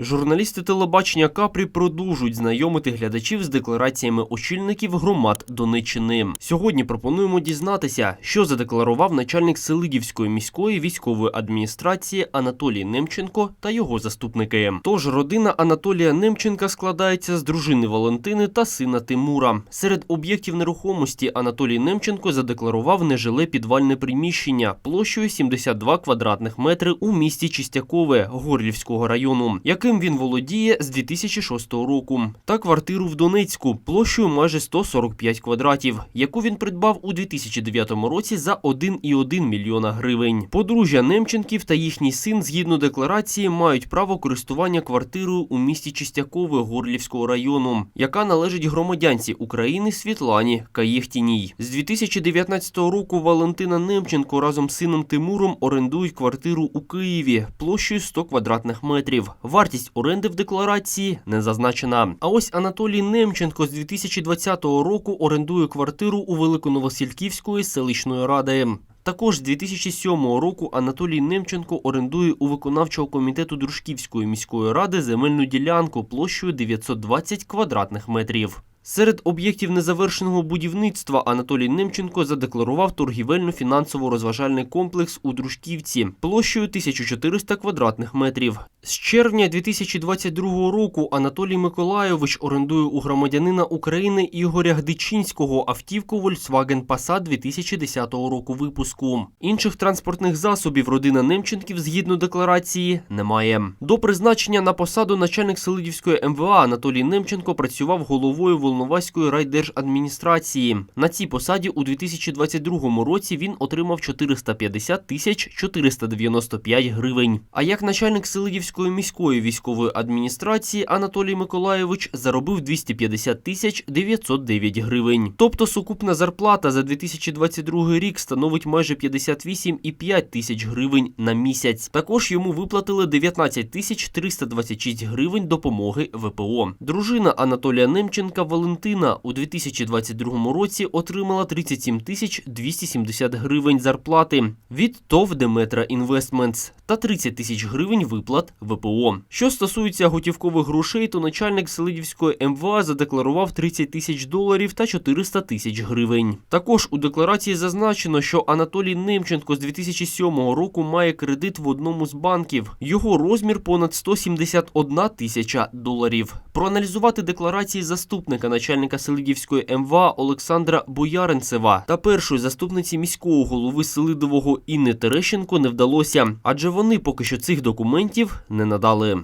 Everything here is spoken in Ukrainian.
Журналісти телебачення Капрі продовжують знайомити глядачів з деклараціями очільників громад Донеччини. Сьогодні пропонуємо дізнатися, що задекларував начальник Селидівської міської військової адміністрації Анатолій Немченко та його заступники. Тож родина Анатолія Немченка складається з дружини Валентини та сина Тимура. Серед об'єктів нерухомості Анатолій Немченко задекларував нежиле підвальне приміщення площею 72 квадратних метри у місті Чистякове Горлівського району, яким він володіє з 2006 року, та квартиру в Донецьку площею майже 145 квадратів, яку він придбав у 2009 році за 1,1 мільйона гривень. Подружжя Немченків та їхній син, згідно декларації, мають право користування квартирою у місті Чистякове Горлівського району, яка належить громадянці України Світлані Каєхтіній. З 2019 року Валентина Немченко разом з сином Тимуром орендують квартиру у Києві площею 100 квадратних метрів. Вартість оренди в декларації не зазначена. А ось Анатолій Немченко з 2020 року орендує квартиру у Великоновосільківської селищної ради. Також з 2007 року Анатолій Немченко орендує у виконавчого комітету Дружківської міської ради земельну ділянку площею 920 квадратних метрів. Серед об'єктів незавершеного будівництва Анатолій Немченко задекларував торгівельно-фінансово-розважальний комплекс у Дружківці площею 1400 квадратних метрів. З червня 2022 року Анатолій Миколайович орендує у громадянина України Ігоря Гдичинського автівку Volkswagen Passat 2010 року випуску. Інших транспортних засобів родина Немченків згідно декларації немає. До призначення на посаду начальник Селидівської МВА Анатолій Немченко працював головою Волноваської райдержадміністрації. На цій посаді у 2022 році він отримав 450 тисяч 495 гривень. А як начальник Селидівської міської військової адміністрації Анатолій Миколайович заробив 250 тисяч 909 гривень. Тобто сукупна зарплата за 2022 рік становить майже 58,5 тисяч гривень на місяць. Також йому виплатили 19 тисяч 326 гривень допомоги ВПО. Дружина Анатолія Немченка Валентина у 2022 році отримала 37 тисяч 270 гривень зарплати від ТОВ Деметра Інвестментс та 30 тисяч гривень виплат ВПО. Що стосується готівкових грошей, то начальник Селидівської МВА задекларував 30 тисяч доларів та 400 тисяч гривень. Також у декларації зазначено, що Анатолій Немченко з 2007 року має кредит в одному з банків. Його розмір понад 171 тисяча доларів. Проаналізувати декларації начальника Селидівської МВА Олександра Бояринцева та першої заступниці міського голови Селидового Інни Терещенко не вдалося, адже вони поки що цих документів не надали.